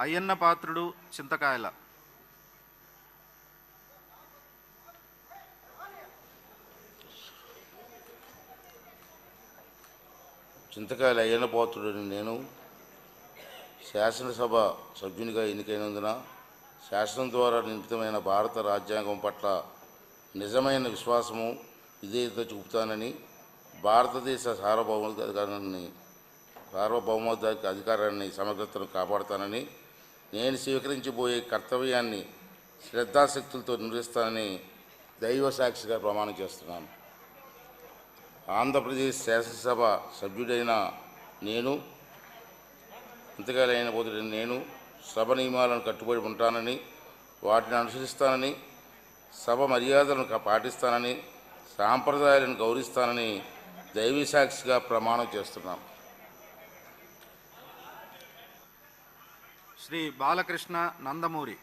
అయ్యన్న పాత్రుడు చింతకాయల. చింతకాయల అయ్యన్న పాత్రుడని నేను శాసనసభ సభ్యునిగా ఎన్నికైనందున శాసనం ద్వారా నిర్మితమైన భారత రాజ్యాంగం పట్ల నిజమైన విశ్వాసము విధేయత చూపుతానని భారతదేశ సార్వభౌమాధికారాన్ని సార్వభౌమాధిక అధికారాన్ని సమగ్రతను కాపాడుతానని నేను స్వీకరించబోయే కర్తవ్యాన్ని శ్రద్ధాశక్తులతో నిర్వహిస్తానని దైవ సాక్షిగా ప్రమాణం చేస్తున్నాను. ఆంధ్రప్రదేశ్ శాసనసభ సభ్యుడైన నేను ఇంతకాలైన పోతుడైన నేను సభ నియమాలను కట్టుబడి ఉంటానని వాటిని అనుసరిస్తానని సభ మర్యాదలను పాటిస్తానని సాంప్రదాయాలను గౌరవిస్తానని దైవీ సాక్షిగా ప్రమాణం చేస్తున్నాను. శ్రీ బాలకృష్ణ నందమూరి.